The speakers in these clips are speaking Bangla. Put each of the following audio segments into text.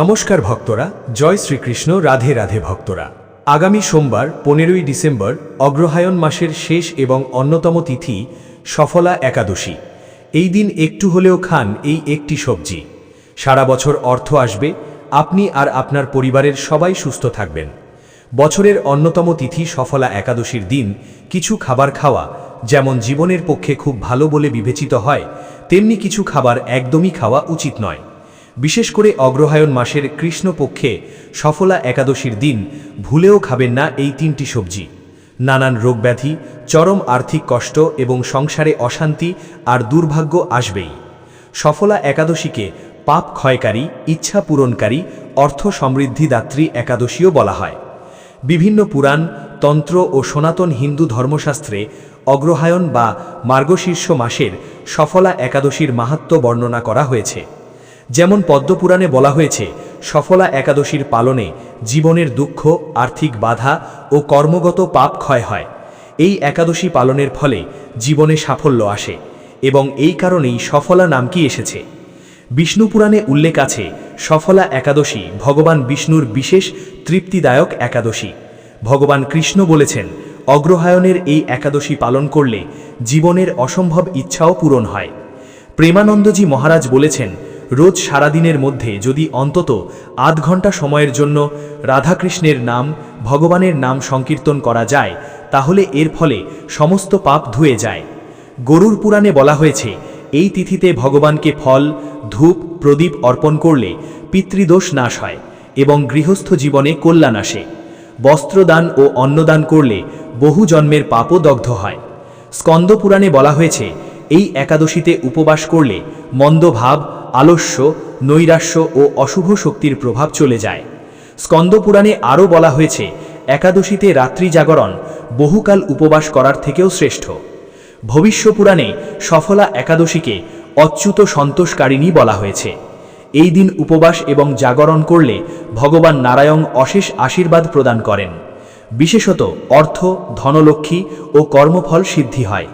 নমস্কার ভক্তরা, জয় শ্রীকৃষ্ণ, রাধে রাধে ভক্তরা। আগামী সোমবার, পনেরোই ডিসেম্বর, অগ্রহায়ণ মাসের শেষ এবং অন্যতম তিথি, সফলা একাদশী। এই দিন একটু হলেও খান এই একটি সবজি। সারা বছর অর্থ আসবে, আপনি আর আপনার পরিবারের সবাই সুস্থ থাকবেন। বছরের অন্যতম তিথি সফলা একাদশীর দিন, কিছু খাবার খাওয়া, যেমন জীবনের পক্ষে খুব ভালো বলে বিবেচিত হয়, তেমনি কিছু খাবার একদমই খাওয়া উচিত নয়। বিশেষ করে অগ্রহায়ণ মাসের কৃষ্ণপক্ষে সফলা একাদশীর দিন ভুলেও খাবেন না এই তিনটি সবজি। নানান রোগব্যাধি, চরম আর্থিক কষ্ট এবং সংসারে অশান্তি আর দুর্ভাগ্য আসবেই। সফলা একাদশীকে পাপ ক্ষয়কারী, ইচ্ছা পূরণকারী, অর্থ সমৃদ্ধিদাত্রী একাদশীও বলা হয়। বিভিন্ন পুরাণ, তন্ত্র ও সনাতন হিন্দু ধর্মশাস্ত্রে অগ্রহায়ণ বা মার্গশীর্ষ মাসের সফলা একাদশীর মাহাত্ম্য বর্ণনা করা হয়েছে। যেমন পদ্মপুরাণে বলা হয়েছে, সফলা একাদশীর পালনে জীবনের দুঃখ, আর্থিক বাধা ও কর্মগত পাপ ক্ষয় হয়। এই একাদশী পালনের ফলে জীবনে সাফল্য আসে এবং এই কারণেই সফলা নামটি এসেছে। বিষ্ণুপুরাণে উল্লেখ আছে, সফলা একাদশী ভগবান বিষ্ণুর বিশেষ তৃপ্তিদায়ক একাদশী। ভগবান কৃষ্ণ বলেছেন, অগ্রহায়ণের এই একাদশী পালন করলে জীবনের অসম্ভব ইচ্ছাও পূরণ হয়। প্রেমানন্দজি মহারাজ বলেছেন রোজ সারাদিনের মধ্যে যদি অন্তত আধ ঘণ্টা সময়ের জন্য রাধাকৃষ্ণের নাম, ভগবানের নাম সংকীর্তন করা যায়, তাহলে এর ফলে সমস্ত পাপ ধুয়ে যায়। গরুর পুরাণে বলা হয়েছে, এই তিথিতে ভগবানকে ফল, ধূপ, প্রদীপ অর্পণ করলে পিতৃদোষ নাশ হয় এবং গৃহস্থ জীবনে কল্যাণ আসে। বস্ত্রদান ও অন্নদান করলে বহু জন্মের পাপও দগ্ধ হয়। স্কন্দ পুরাণে বলা হয়েছে, এই একাদশীতে উপবাস করলে মন্দ ভাব আলস্য, নৈরাশ্য ও অশুভ শক্তির প্রভাব চলে যায়। স্কন্দপুরাণে আরও বলা হয়েছে, একাদশীতে রাত্রি জাগরণ বহুকাল উপবাস করার থেকেও শ্রেষ্ঠ। ভবিষ্যপুরাণে সফলা একাদশীকে অচ্যুত সন্তোষকারিণী বলা হয়েছে। এই দিন উপবাস এবং জাগরণ করলে ভগবান নারায়ণ অশেষ আশীর্বাদ প্রদান করেন। বিশেষত অর্থ, ধনলক্ষ্মী ও কর্মফল সিদ্ধি হয়।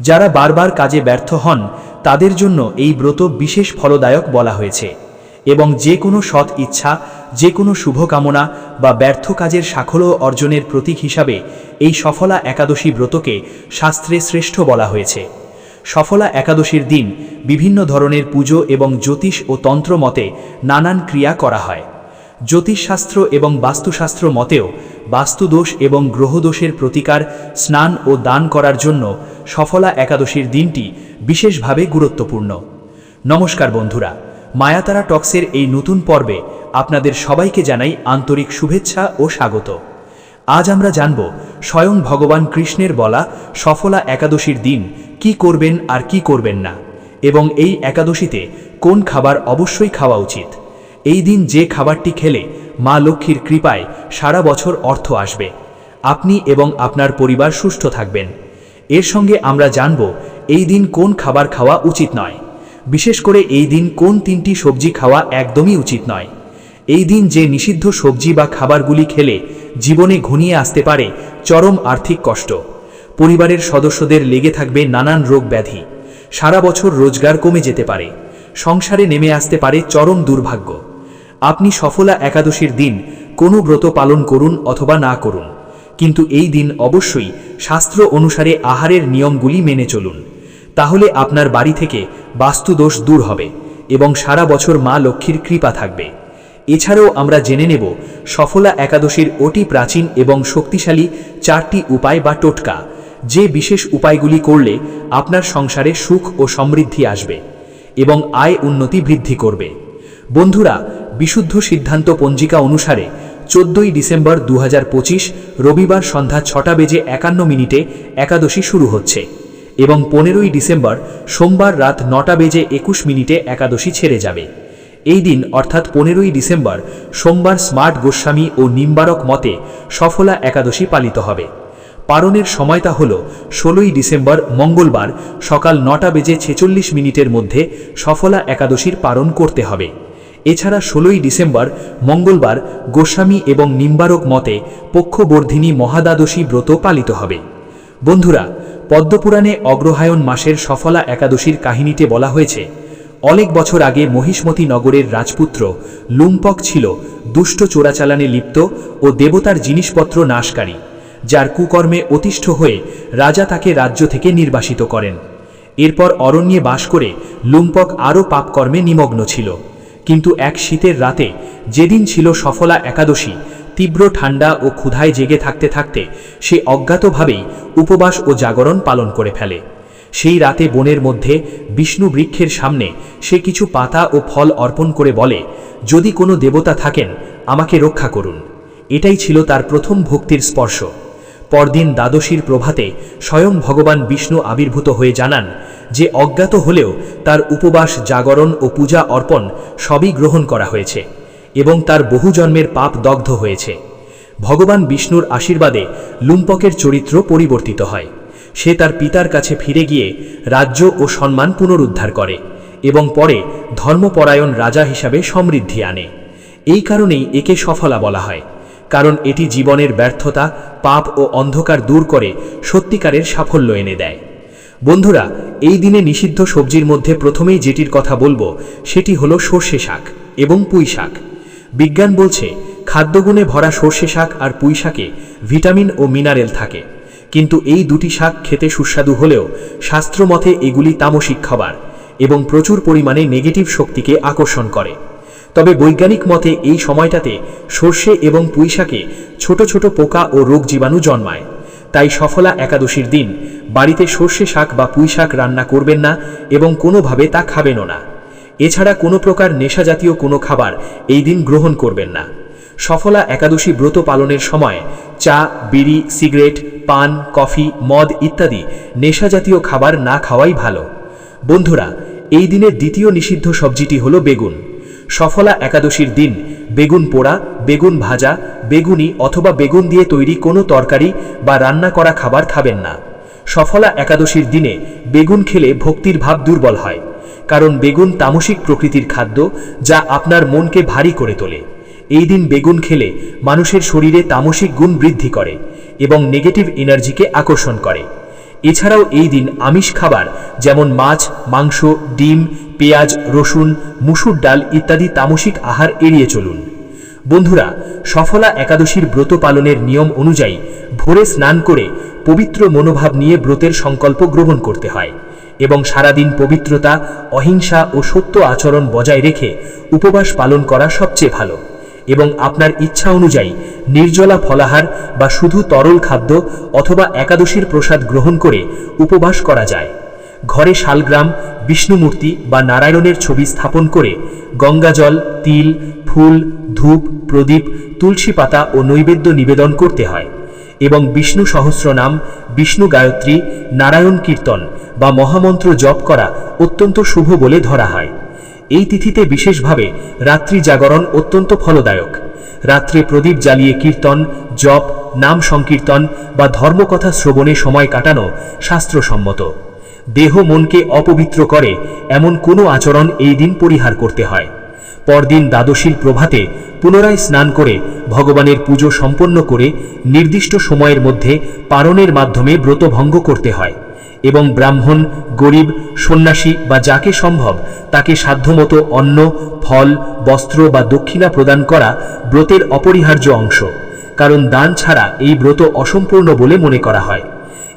যারা বারবার কাজে ব্যর্থ হন তাদের জন্য এই ব্রত বিশেষ ফলদায়ক বলা হয়েছে, এবং যে কোনো সৎ ইচ্ছা, যে কোনো শুভকামনা বা ব্যর্থ কাজের সাফল্য অর্জনের প্রতীক হিসাবে এই সফলা একাদশী ব্রতকে শাস্ত্রে শ্রেষ্ঠ বলা হয়েছে। সফলা একাদশীর দিন বিভিন্ন ধরনের পুজো এবং জ্যোতিষ ও তন্ত্র মতে নানান ক্রিয়া করা হয়। জ্যোতিষশাস্ত্র এবং বাস্তুশাস্ত্র মতেও বাস্তুদোষ এবং গ্রহদোষের প্রতিকার, স্নান ও দান করার জন্য সফলা একাদশীর দিনটি বিশেষভাবে গুরুত্বপূর্ণ। নমস্কার বন্ধুরা, মায়াতারা টক্সের এই নতুন পর্বে আপনাদের সবাইকে জানাই আন্তরিক শুভেচ্ছা ও স্বাগত। আজ আমরা জানব স্বয়ং ভগবান কৃষ্ণের বলা সফলা একাদশীর দিন কি করবেন আর কি করবেন না এবং এই একাদশীতে কোন খাবার অবশ্যই খাওয়া উচিত। এই দিন যে খাবারটি খেলে মা লক্ষ্মীর কৃপায় সারা বছর অর্থ আসবে। আপনি এবং আপনার পরিবার সুস্থ থাকবেন। এর সঙ্গে আমরা জানব এই দিন কোন খাবার খাওয়া উচিত নয়। বিশেষ করে এই দিন কোন তিনটি সবজি খাওয়া একদমই উচিত নয়। এই দিন যে নিষিদ্ধ সবজি বা খাবারগুলি খেলে জীবনে ঘনিয়ে আসতে পারে চরম আর্থিক কষ্ট। পরিবারের সদস্যদের লেগে থাকবে নানান রোগ ব্যাধি। সারা বছর রোজগার কমে যেতে পারে। সংসারে নেমে আসতে পারে চরম দুর্ভাগ্য। আপনি সফলা একাদশীর দিন কোনো ব্রত পালন করুন অথবা না করুন। কিন্তু এই দিন অবশ্যই শাস্ত্র অনুসারে আহারের নিয়মগুলি মেনে চলুন। তাহলে আপনার বাড়ি থেকে বাস্তুদোষ দূর হবে এবং সারা বছর মা লক্ষ্মীর কৃপা থাকবে। এছাড়াও আমরা জেনে নেব সফলা একাদশীর অতি প্রাচীন এবং শক্তিশালী চারটি উপায় বা টোটকা, যে বিশেষ উপায়গুলি করলে আপনার সংসারে সুখ ও সমৃদ্ধি আসবে এবং আয় উন্নতি বৃদ্ধি করবে। বন্ধুরা বিশুদ্ধ সিদ্ধান্ত পঞ্জিকা অনুসারে চোদ্দই ডিসেম্বর দু হাজার পঁচিশ রবিবার সন্ধ্যা ছটা বেজে একান্ন মিনিটে একাদশী শুরু হচ্ছে এবং পনেরোই ডিসেম্বর সোমবার রাত নটা বেজে একুশ মিনিটে একাদশী ছেড়ে যাবে। এই দিন, অর্থাৎ পনেরোই ডিসেম্বর, সোমবার স্মার্ট গোস্বামী ও নিম্বারক মতে সফলা একাদশী পালিত হবে। পারণের সময়টা হল ষোলোই ডিসেম্বর মঙ্গলবার সকাল নটা বেজে ছেচল্লিশ মিনিটের মধ্যে সফলা একাদশীর পালন করতে হবে। এছাড়া ষোলোই ডিসেম্বর মঙ্গলবার গোস্বামী এবং নিম্বারক মতে পক্ষবর্ধিনী মহাদ্বাদশী ব্রত পালিত হবে। বন্ধুরা, পদ্মপুরাণে অগ্রহায়ণ মাসের সফলা একাদশীর কাহিনীতে বলা হয়েছে, অনেক বছর আগে মহিষ্মতি নগরের রাজপুত্র লুম্পক ছিল দুষ্ট চোরাচালানে লিপ্ত ও দেবতার জিনিসপত্র নাশকারী, যার কুকর্মে অতিষ্ঠ হয়ে রাজা তাকে রাজ্য থেকে নির্বাসিত করেন। এরপর অরণ্যে বাস করে লুম্পক আরও পাপকর্মে নিমগ্ন ছিল। কিন্তু এক শীতের রাতে, যেদিন ছিল সফলা একাদশী, তীব্র ঠান্ডা ও ক্ষুধায় জেগে থাকতে থাকতে সে অজ্ঞাতভাবেই উপবাস ও জাগরণ পালন করে ফেলে। সেই রাতে বনের মধ্যে বিষ্ণু বৃক্ষের সামনে সে কিছু পাতা ও ফল অর্পণ করে বলে, যদি কোনো দেবতা থাকেন, আমাকে রক্ষা করুন। এটাই ছিল তার প্রথম ভক্তির স্পর্শ। পরদিন দ্বাদশীর প্রভাতে স্বয়ং ভগবান বিষ্ণু আবির্ভূত হয়ে জানান যে অজ্ঞাত হলেও তার উপবাস, জাগরণ ও পূজা অর্পণ সবই গ্রহণ করা হয়েছে এবং তার বহু জন্মের পাপ দগ্ধ হয়েছে। ভগবান বিষ্ণুর আশীর্বাদে লুম্পকের চরিত্র পরিবর্তিত হয়। সে তার পিতার কাছে ফিরে গিয়ে রাজ্য ও সম্মান পুনরুদ্ধার করে এবং পরে ধর্মপরায়ণ রাজা হিসাবে সমৃদ্ধি আনে। এই কারণেই একে সফলা বলা হয়। কারণ এটি জীবনের ব্যর্থতা, পাপ ও অন্ধকার দূর করে, সত্যিকারের সাফল্য এনে দেয়। বন্ধুরা, এই দিনে নিষিদ্ধ সবজির মধ্যে প্রথমেই যেটির কথা বলব, সেটি হলো সর্ষে শাক এবং পুঁই শাক। বিজ্ঞান বলছে, খাদ্যগুণে ভরা সর্ষে শাক আর পুঁই শাকে ভিটামিন ও মিনারেল থাকে। কিন্তু এই দুটি শাক খেতে সুস্বাদু হলেও শাস্ত্রমতে এগুলি তামসিক খাবার এবং প্রচুর পরিমাণে নেগেটিভ শক্তিকে আকর্ষণ করে। তবে বৈজ্ঞানিক মতে এই সময়টাতে সর্ষে এবং পুঁইশাকে ছোট ছোট পোকা ও রোগ জীবাণু জন্মায়। তাই সফলা একাদশীর দিন বাড়িতে সর্ষে শাক বা পুঁই শাক রান্না করবেন না এবং কোনোভাবে তা খাবেনও না। এছাড়া কোনো প্রকার নেশা জাতীয় কোনো খাবার এই দিন গ্রহণ করবেন না। সফলা একাদশী ব্রত পালনের সময় চা, বিড়ি, সিগারেট, পান, কফি, মদ ইত্যাদি নেশা জাতীয় খাবার না খাওয়াই ভালো। বন্ধুরা, এই দিনের দ্বিতীয় নিষিদ্ধ সবজিটি হলো বেগুন। সফলা একাদশীর দিন, বেগুন পোড়া, বেগুন ভাজা, বেগুনি অথবা বেগুন দিয়ে তৈরি কোনো তরকারি বা রান্না করা খাবার খাবেন না। সফলা একাদশীর দিনে বেগুন খেলে ভক্তির ভাব দুর্বল হয়, কারণ বেগুন তামসিক প্রকৃতির খাদ্য যা আপনার মনকে ভারী করে তোলে। এই দিন বেগুন খেলে মানুষের শরীরে তামসিক গুণ বৃদ্ধি করে এবং নেগেটিভ এনার্জিকে আকর্ষণ করে। এছাড়াও এই দিন আমিষ খাবার, যেমন মাছ, মাংস, ডিম, পেঁয়াজ, রসুন, মুসুর ডাল ইত্যাদি তামসিক আহার এড়িয়ে চলুন। বন্ধুরা, সফলা একাদশীর ব্রত পালনের নিয়ম অনুযায়ী ভোরে স্নান করে পবিত্র মনোভাব নিয়ে ব্রতের সংকল্প গ্রহণ করতে হয় এবং সারাদিন পবিত্রতা, অহিংসা ও সত্য আচরণ বজায় রেখে উপবাস পালন করা সবচেয়ে ভালো। এবং আপনার ইচ্ছা অনুযায়ী নির্জলা ফলাহার বা শুধু তরল খাদ্য অথবা একাদশীর প্রসাদ গ্রহণ করে উপবাস করা যায়। ঘরে শালগ্রাম, বিষ্ণুমূর্তি বা নারায়ণের ছবি স্থাপন করে গঙ্গাজল, তিল, ফুল, ধূপ, প্রদীপ, তুলসী পাতা ও নৈবেদ্য নিবেদন করতে হয় এবং বিষ্ণু সহস্রনাম, বিষ্ণু গায়ত্রী, নারায়ণ কীর্তন বা মহামন্ত্র জপ করা অত্যন্ত শুভ বলে ধরা হয়। এই তিথিতে বিশেষভাবে রাত্রি জাগরণ অত্যন্ত ফলদায়ক। রাত্রে প্রদীপ জ্বালিয়ে কীর্তন, জপ, নাম সংকীর্তন বা ধর্মকথা শ্রবণে সময় কাটানো শাস্ত্রসম্মত। দেহ মনকে অপবিত্র করে, এমন কোনো আচরণ এই দিন পরিহার করতে হয়। পরদিন দ্বাদশীর প্রভাতে পুনরায় স্নান করে, ভগবানের পুজো সম্পন্ন করে, নির্দিষ্ট সময়ের মধ্যে পারণের মাধ্যমে ব্রত ভঙ্গ করতে হয়। এবং ব্রাহ্মণ, গরিব, সন্ন্যাসী বা যাকে সম্ভব তাকে সাধ্যমতো অন্ন, ফল, বস্ত্র বা দক্ষিণা প্রদান করা ব্রতের অপরিহার্য অংশ, কারণ দান ছাড়া এই ব্রত অসম্পূর্ণ বলে মনে করা হয়।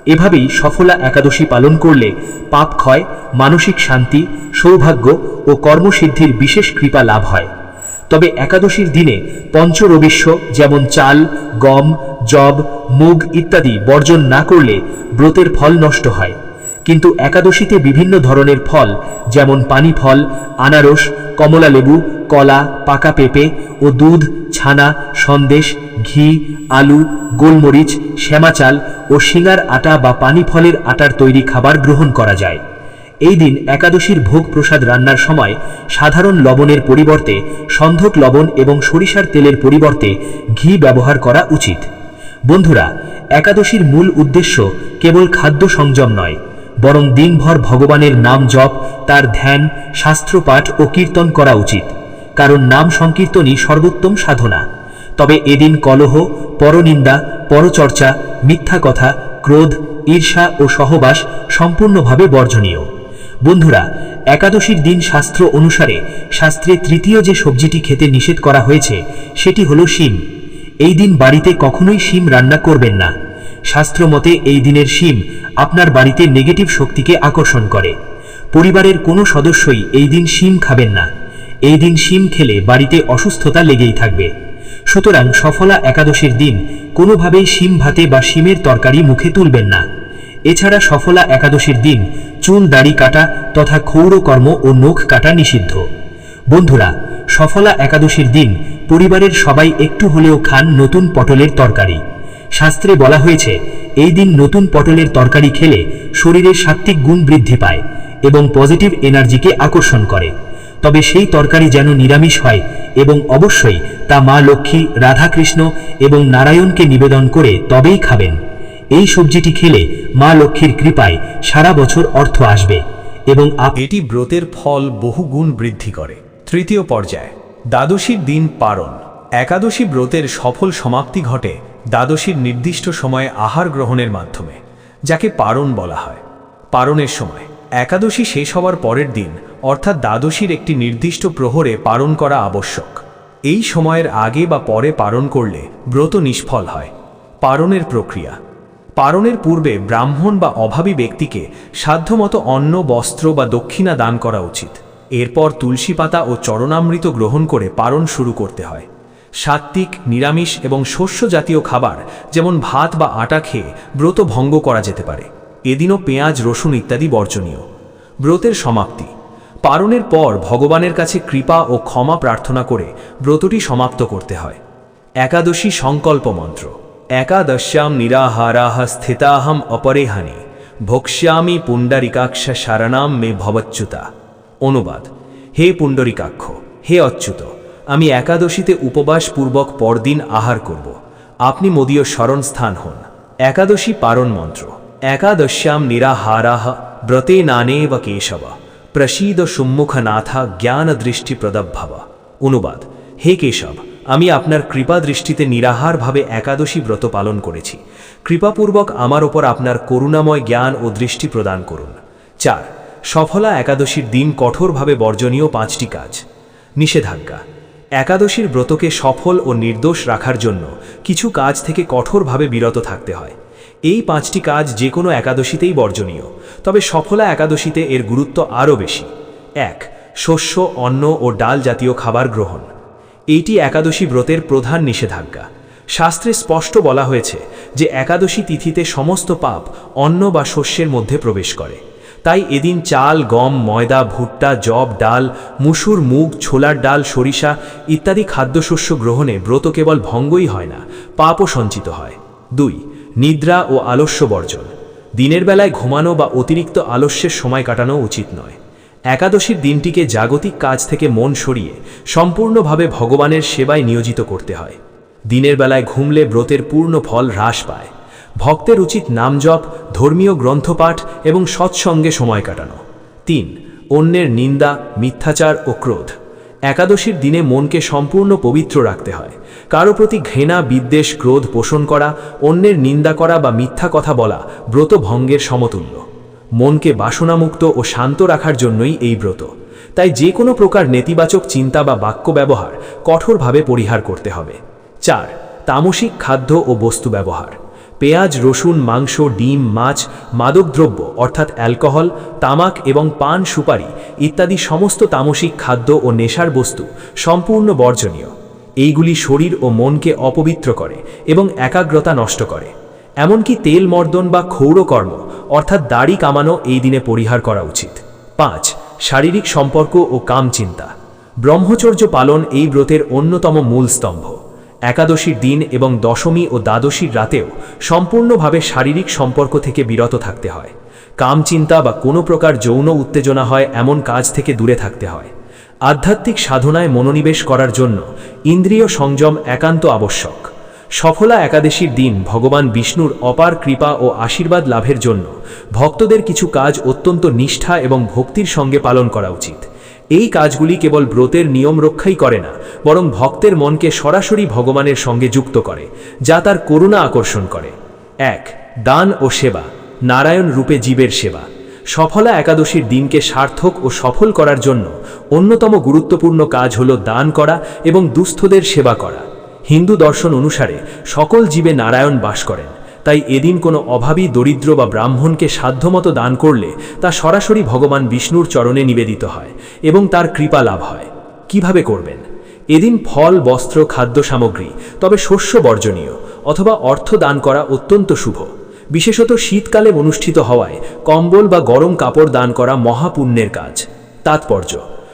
এভাবেই সফলা একাদশী পালন করলে পাপ ক্ষয়, মানসিক শান্তি, সৌভাগ্য ও কর্মসিদ্ধির বিশেষ কৃপা লাভ হয়। তবে একাদশীর দিনে পঞ্চরবিশ্ব যেমন চাল, গম জব, মুগ ইত্যাদি বর্জন না করলে ব্রতের ফল নষ্ট হয়। কিন্তু একাদশীতে বিভিন্ন ধরনের ফল, যেমন পানি ফল আনারস কমলা লেবু কলা, পাকা পেঁপে ও দুধ, ছানা, সন্দেশ, ঘি, আলু, গোলমরিচ শ্যামা চাল ও শিঙার আটা বা পানি ফলের আটার তৈরি খাবার গ্রহণ করা যায়। এই দিন একাদশীর ভোগ প্রসাদ রান্নার সময় সাধারণ লবণের পরিবর্তে সন্ধক লবণ এবং সরিষার তেলের পরিবর্তে ঘি ব্যবহার করা উচিত। বন্ধুরা, একাদশীর মূল উদ্দেশ্য কেবল খাদ্য সংযম নয়, বরং দিনভর ভগবানের নাম জপ, তার ধ্যান, শাস্ত্রপাঠ ও কীর্তন করা উচিত, কারণ নাম সংকীর্তনই সর্বোত্তম সাধনা। তবে এদিন কলহ, পরনিন্দা, পরচর্চা, মিথ্যা কথা, ক্রোধ, ঈর্ষা ও সহবাস সম্পূর্ণভাবে বর্জনীয়। বন্ধুরা, একাদশীর দিন শাস্ত্র অনুসারে শাস্ত্রে তৃতীয় যে সবজিটি খেতে নিষেধ করা হয়েছে, সেটি হলো শিম। এই দিন বাড়িতে কখনোই শিম রান্না করবেন না। শাস্ত্র মতে এই দিনের শিম আপনার বাড়িতে নেগেটিভ শক্তিকে আকর্ষণ করে। পরিবারের কোনো সদস্যই এই দিন শিম খাবেন না। এই দিন শিম খেলে বাড়িতে অসুস্থতা লেগেই থাকবে। সুতরাং সফলা একাদশীর দিন কোনোভাবেই শিম ভাতে বা শিমের তরকারি মুখে তুলবেন না। এছাড়া সফলা একাদশীর দিন চুল, দাড়ি কাটা তথা ক্ষৌরকর্ম ও নখ কাটা নিষিদ্ধ। বন্ধুরা সফলা একাদশীর দিন পরিবারের সবাই একটু হলেও খান নতুন পটলের তরকারি। শাস্ত্রে বলা হয়েছে, এই দিন নতুন পটলের তরকারি খেলে শরীরের সাত্ত্বিক গুণ বৃদ্ধি পায় এবং পজিটিভ এনার্জিকে আকর্ষণ করে। তবে সেই তরকারি যেন নিরামিষ হয় এবং অবশ্যই তা মা লক্ষ্মী, রাধাকৃষ্ণ এবং নারায়ণকে নিবেদন করে তবেই খাবেন। এই সবজিটি খেলে মা লক্ষ্মীর কৃপায় সারা বছর অর্থ আসবে এবং এটি ব্রতের ফল বহু গুণ বৃদ্ধি করে। তৃতীয় পর্যায়, দ্বাদশীর দিন পারণ। একাদশী ব্রতের সফল সমাপ্তি ঘটে দ্বাদশীর নির্দিষ্ট সময়ে আহার গ্রহণের মাধ্যমে, যাকে পারণ বলা হয়। পারণের সময়, একাদশী শেষ হওয়ার পরের দিন, অর্থাৎ দ্বাদশীর একটি নির্দিষ্ট প্রহরে পারণ করা আবশ্যক। এই সময়ের আগে বা পরে পারণ করলে ব্রত নিষ্ফল হয়। পারণের প্রক্রিয়া, পারণের পূর্বে ব্রাহ্মণ বা অভাবী ব্যক্তিকে সাধ্যমতো অন্ন, বস্ত্র বা দক্ষিণা দান করা উচিত। এরপর তুলসী পাতা ও চরণামৃত গ্রহণ করে পারণ শুরু করতে হয়। সাত্ত্বিক, নিরামিষ এবং শস্য জাতীয় খাবার, যেমন ভাত বা আটা খেয়ে ব্রত ভঙ্গ করা যেতে পারে। এদিনও পেঁয়াজ, রসুন ইত্যাদি বর্জনীয়। ব্রতের সমাপ্তি। পারণের পর ভগবানের কাছে কৃপা ও ক্ষমা প্রার্থনা করে ব্রতটি সমাপ্ত করতে হয়। একাদশী সংকল্প মন্ত্র। একাদশ্যাম নিরাহারাহ স্থিতাহম অপরেহানি। ভক্ষ্যামি পুণ্ডরিকাক্ষ সারনাম মে ভবচ্যুতা। অনুবাদ। হে পুণ্ডরিকাক্ষ, হে অচ্যুত, আমি একাদশীতে উপবাসপূর্বক পরদিন আহার করব। আপনি মদীয় স্মরণস্থান হন। একাদশী পারণ মন্ত্র। একাদশ্যাম নিরাহারাহ ব্রতে নানেব কেশব। প্রসীদ সম্মুখনাথা জ্ঞান দৃষ্টি প্রদভব অনুবাদ। হে কেশব, আমি আপনার কৃপা দৃষ্টিতে নিরাহারভাবে একাদশী ব্রত পালন করেছি। কৃপাপূর্বক আমার ওপর আপনার করুণাময় জ্ঞান ও দৃষ্টি প্রদান করুন। চার সফলা একাদশীর দিন কঠোরভাবে বর্জনীয় পাঁচটি কাজ। নিষেধাজ্ঞা। একাদশীর ব্রতকে সফল ও নির্দোষ রাখার জন্য কিছু কাজ থেকে কঠোরভাবে বিরত থাকতে হয়। এই পাঁচটি কাজ যে কোনো একাদশীতেই বর্জনীয়, তবে সফলা একাদশীতে এর গুরুত্ব আরও বেশি। এক, শস্য, অন্ন ও ডাল জাতীয় খাবার গ্রহণ। এইটি একাদশী ব্রতের প্রধান নিষেধাজ্ঞা। শাস্ত্রে স্পষ্ট বলা হয়েছে যে একাদশী তিথিতে সমস্ত পাপ অন্ন বা শস্যের মধ্যে প্রবেশ করে। তাই এদিন চাল, গম, ময়দা, ভুট্টা জব ডাল, মুসুর, মুগ, ছোলার ডাল, সরিষা ইত্যাদি খাদ্যশস্য গ্রহণে ব্রত কেবল ভঙ্গই হয় না, পাপও সঞ্চিত হয়। দুই, নিদ্রা ও আলস্য বর্জন। দিনের বেলায় ঘুমানো বা অতিরিক্ত আলস্যের সময় কাটানো উচিত নয়। একাদশীর দিনটিকে জাগতিক কাজ থেকে মন সরিয়ে সম্পূর্ণভাবে ভগবানের সেবায় নিয়োজিত করতে হয়। দিনের বেলায় ঘুমলে ব্রতের পূর্ণ ফল হ্রাস পায়। ভক্তের উচিত নামজপ ধর্মীয় গ্রন্থপাঠ এবং সৎসঙ্গে সময় কাটানো। তিন, অন্যের নিন্দা, মিথ্যাচার ও ক্রোধ। একাদশীর দিনে মনকে সম্পূর্ণ পবিত্র রাখতে হয়। কারও প্রতি ঘৃণা, বিদ্বেষ, ক্রোধ পোষণ করা, অন্যের নিন্দা করা বা মিথ্যা কথা বলা ব্রত ভঙ্গের সমতুল্য। মনকে বাসনামুক্ত ও শান্ত রাখার জন্যই এই ব্রত। তাই যে কোনো প্রকার নেতিবাচক চিন্তা বা বাক্য ব্যবহার কঠোরভাবে পরিহার করতে হবে। চার, তামসিক খাদ্য ও বস্তু ব্যবহার। পেঁয়াজ, রসুন, মাংস, ডিম, মাছ, মাদকদ্রব্য, অর্থাৎ অ্যালকোহল, তামাক এবং পান, সুপারি ইত্যাদি সমস্ত তামসিক খাদ্য ও নেশার বস্তু সম্পূর্ণ বর্জনীয়। এইগুলি শরীর ও মনকে অপবিত্র করে এবং একাগ্রতা নষ্ট করে। এমনকি তেল মর্দন বা ক্ষৌরকর্ম অর্থাৎ দাড়ি কামানো এই দিনে পরিহার করা উচিত। পাঁচ, শারীরিক সম্পর্ক ও কামচিন্তা ব্রহ্মচর্য পালন এই ব্রতের অন্যতম মূল স্তম্ভ। একাদশীর দিন এবং দশমী ও দ্বাদশীর রাতেও সম্পূর্ণভাবে শারীরিক সম্পর্ক থেকে বিরত থাকতে হয়। কামচিন্তা বা কোনো প্রকার যৌন উত্তেজনা হয় এমন কাজ থেকে দূরে থাকতে হয়। আধ্যাত্মিক সাধনায় মনোনিবেশ করার জন্য ইন্দ্রিয় সংযম একান্ত আবশ্যক। সফলা একাদশীর দিন ভগবান বিষ্ণুর অপার কৃপা ও আশীর্বাদ লাভের জন্য ভক্তদের কিছু কাজ অত্যন্ত নিষ্ঠা এবং ভক্তির সঙ্গে পালন করা উচিত। এই কাজগুলি কেবল ব্রতের নিয়ম রক্ষাই করে না, বরং ভক্তের মনকে সরাসরি ভগবানের সঙ্গে যুক্ত করে, যা তার করুণা আকর্ষণ করে। এক, দান ও সেবা, নারায়ণ রূপে জীবের সেবা। সফলা একাদশীর দিনকে সার্থক ও সফল করার জন্য অন্যতম গুরুত্বপূর্ণ কাজ হল দান করা এবং দুস্থদের সেবা করা। হিন্দু দর্শন অনুসারে সকল জীবে নারায়ণ বাস করেন। তাই এদিন কোনো অভাবী, দরিদ্র বা ব্রাহ্মণকে সাধ্যমতো দান করলে তা সরাসরি ভগবান বিষ্ণুর চরণে নিবেদিত হয় এবং তার কৃপা লাভ হয়। কীভাবে করবেন? এদিন ফল, বস্ত্র, খাদ্য সামগ্রী, তবে শস্য বর্জনীয় অথবা অর্থ দান করা অত্যন্ত শুভ। বিশেষত শীতকালে অনুষ্ঠিত হওয়ায় কম্বল বা গরম কাপড় দান করা মহাপুণ্যের কাজ। তাৎপর্য,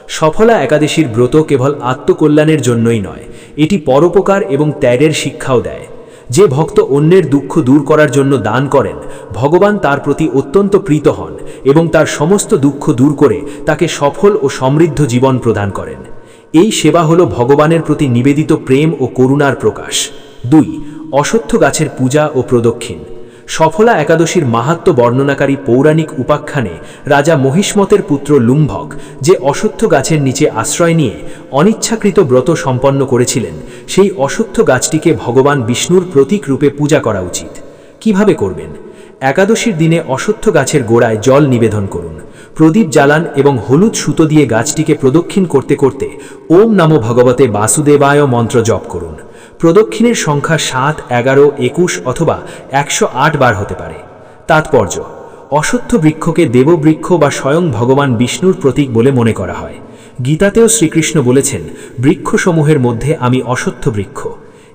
সফলা একাদশীর ব্রত কেবল আত্মকল্যাণের জন্যই নয়, এটি পরোপকার এবং ত্যাগের শিক্ষাও দেয়। যে ভক্ত অন্যের দুঃখ দূর করার জন্য দান করেন, ভগবান তার প্রতি অত্যন্ত প্রীত হন এবং তার সমস্ত দুঃখ দূর করে তাকে সফল ও সমৃদ্ধ জীবন প্রদান করেন। এই সেবা হল ভগবানের প্রতি নিবেদিত প্রেম ও করুণার প্রকাশ। দুই অসত্য গাছের পূজা ও প্রদক্ষিণ। সফলা একাদশীর মাহাত্ম বর্ণনাকারী পৌরাণিক উপাখ্যানে রাজা মহিষ্মতের পুত্র লুম্ভক যে অশ্বত্থ গাছের নিচে আশ্রয় নিয়ে অনিচ্ছাকৃত ব্রত সম্পন্ন করেছিলেন, সেই অশ্বত্থ গাছটিকে ভগবান বিষ্ণুর প্রতীক রূপে পূজা করা উচিত। কীভাবে করবেন? একাদশীর দিনে অশ্বত্থ গাছের গোড়ায় জল নিবেদন করুন। প্রদীপ জ্বালান এবং হলুদ সুতো দিয়ে গাছটিকে প্রদক্ষিণ করতে করতে ওম নমো ভগবতে বাসুদেবায় মন্ত্র জপ করুন। প্রদক্ষিণের সংখ্যা সাত, এগারো, একুশ অথবা একশো আট বার হতে পারে। তাৎপর্য অশ্বত্থ বৃক্ষকে দেববৃক্ষ বা স্বয়ং ভগবান বিষ্ণুর প্রতীক বলে মনে করা হয়। গীতাতেও শ্রীকৃষ্ণ বলেছেন, বৃক্ষসমূহের মধ্যে আমি অশ্বত্থ বৃক্ষ।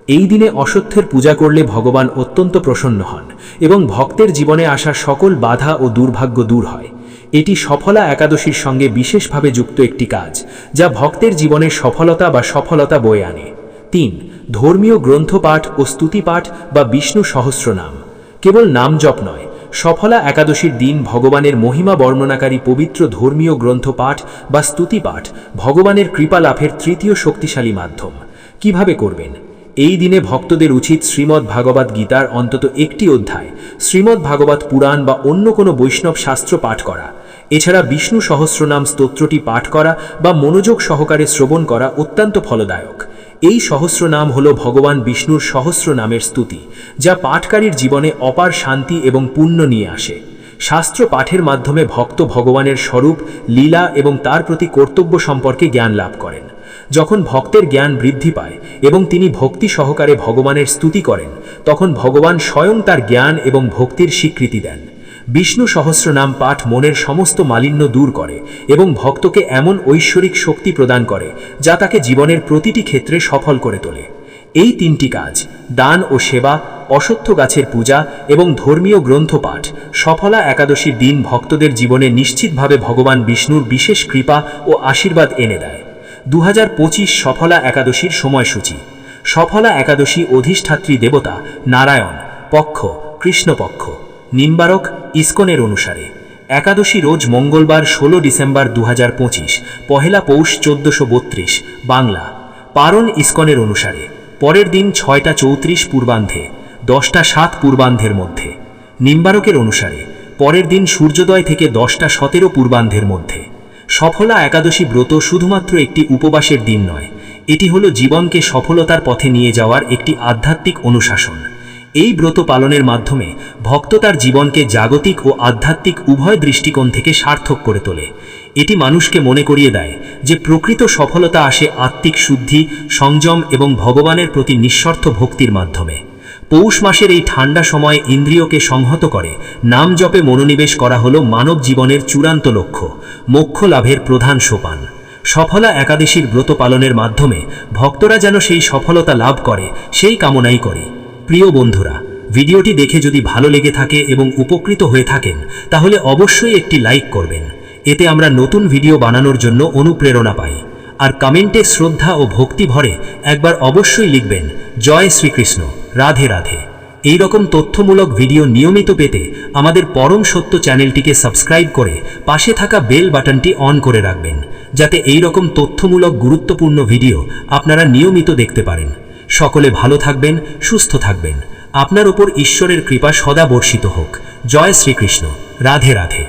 এই দিনে অশ্বত্থের পূজা করলে ভগবান অত্যন্ত প্রসন্ন হন এবং ভক্তের জীবনে আসা সকল বাধা ও দুর্ভাগ্য দূর হয়। এটি সফলা একাদশীর সঙ্গে বিশেষভাবে যুক্ত একটি কাজ, যা ভক্তের জীবনে সফলতা বা সফলতা বয়ে আনে। তিন ধর্মীয় গ্রন্থপাঠ ও স্তুতিপাঠ বা বিষ্ণু সহস্রনাম। কেবল নাম জপ নয়, সফলা একাদশীর দিন ভগবানের মহিমা বর্ণনাকারী পবিত্র ধর্মীয় গ্রন্থপাঠ বা স্তুতিপাঠ ভগবানের কৃপা লাভের তৃতীয় শক্তিশালী মাধ্যম। কীভাবে করবেন? এই দিনে ভক্তদের উচিত শ্রীমদ্ ভাগবত গীতার অন্তত একটি অধ্যায়, শ্রীমদ্ ভাগবত পুরাণ বা অন্য কোনো বৈষ্ণব শাস্ত্র পাঠ করা। এছাড়া বিষ্ণু সহস্রনাম স্তোত্রটি পাঠ করা বা মনোযোগ সহকারে শ্রবণ করা অত্যন্ত ফলদায়ক। এই সহস্রনাম হল ভগবান বিষ্ণুর সহস্র নামের স্তুতি, যা পাঠকারীর জীবনে অপার শান্তি এবং পুণ্য নিয়ে আসে। শাস্ত্র পাঠের মাধ্যমে ভক্ত ভগবানের স্বরূপ, লীলা এবং তার প্রতি কর্তব্য সম্পর্কে জ্ঞান লাভ করেন। যখন ভক্তের জ্ঞান বৃদ্ধি পায় এবং তিনি ভক্তি সহকারে ভগবানের স্তুতি করেন, তখন ভগবান স্বয়ং তার জ্ঞান এবং ভক্তির স্বীকৃতি দেন। বিষ্ণু সহস্রনাম পাঠ মনের সমস্ত মালিন্য দূর করে এবং ভক্তকে এমন ঐশ্বরিক শক্তি প্রদান করে যা তাকে জীবনের প্রতিটি ক্ষেত্রে সফল করে তোলে। এই তিনটি কাজ, দান ও সেবা, অসত্য গাছের পূজা এবং ধর্মীয় গ্রন্থপাঠ সফলা একাদশীর দিন ভক্তদের জীবনে নিশ্চিতভাবে ভগবান বিষ্ণুর বিশেষ কৃপা ও আশীর্বাদ এনে দেয়। দু হাজার পঁচিশ সফলা একাদশীর সময়সূচি। সফলা একাদশী অধিষ্ঠাত্রী দেবতা নারায়ণ, পক্ষ, কৃষ্ণপক্ষ, নিম্বারক ইস্কনের অনুসারে, একাদশী রোজ মঙ্গলবার ষোলো ডিসেম্বর দু হাজার পঁচিশ, পহেলা পৌষ চোদ্দশো বত্রিশ, বাংলা। পারণ ইস্কনের অনুসারে, পরের দিন ছয়টা চৌত্রিশ পূর্বান্ধে দশটা সাত পূর্বান্ধের মধ্যে। নিম্বারকের অনুসারে, পরের দিন সূর্যোদয় থেকে দশটা সতেরো পূর্বান্ধের মধ্যে। সফলা একাদশী ব্রত শুধুমাত্র একটি উপবাসের দিন নয়, এটি হলো জীবনকে সফলতার পথে নিয়ে যাওয়ার একটি আধ্যাত্মিক অনুশাসন। এই ব্রত পালনের মাধ্যমে ভক্ত তার জীবনকে জাগতিক ও আধ্যাত্মিক উভয় দৃষ্টিকোণ থেকে সার্থক করে তোলে। এটি মানুষকে মনে করিয়ে দেয় যে প্রকৃত সফলতা আসে আত্মিক শুদ্ধি, সংযম এবং ভগবানের প্রতি নিঃস্বার্থ ভক্তির মাধ্যমে। পৌষ মাসের এই ঠান্ডা সময়ে ইন্দ্রিয়কে সংহত করে, নাম জপে মনোনিবেশ করা হল মানব জীবনের চূড়ান্ত লক্ষ্য, মোক্ষ লাভের প্রধান সোপান। সফলা একাদশীর ব্রত পালনের মাধ্যমে ভক্তরা যেন সেই সফলতা লাভ করে, সেই কামনাই করি। প্রিয় বন্ধুরা, ভিডিওটি দেখে যদি ভালো লেগে থাকে এবং উপকৃত হয়ে থাকেন, তাহলে অবশ্যই একটি লাইক করবেন। এতে আমরা নতুন ভিডিও বানানোর জন্য অনুপ্রেরণা পাই। আর কমেন্টে শ্রদ্ধা ও ভক্তি ভরে একবার অবশ্যই লিখবেন, জয় শ্রীকৃষ্ণ, রাধে রাধে। এই রকম তথ্যমূলক ভিডিও নিয়মিত পেতে আমাদের পরম সত্য চ্যানেলটিকে সাবস্ক্রাইব করে পাশে থাকা বেল বাটনটি অন করে রাখবেন, যাতে এই রকম তথ্যমূলক গুরুত্বপূর্ণ ভিডিও আপনারা নিয়মিত দেখতে পারেন। সকলে ভালো থাকবেন, সুস্থ থাকবেন। আপনার ওপর ঈশ্বরের কৃপা সদা বর্ষিত হোক। জয় শ্রীকৃষ্ণ। রাধে রাধে।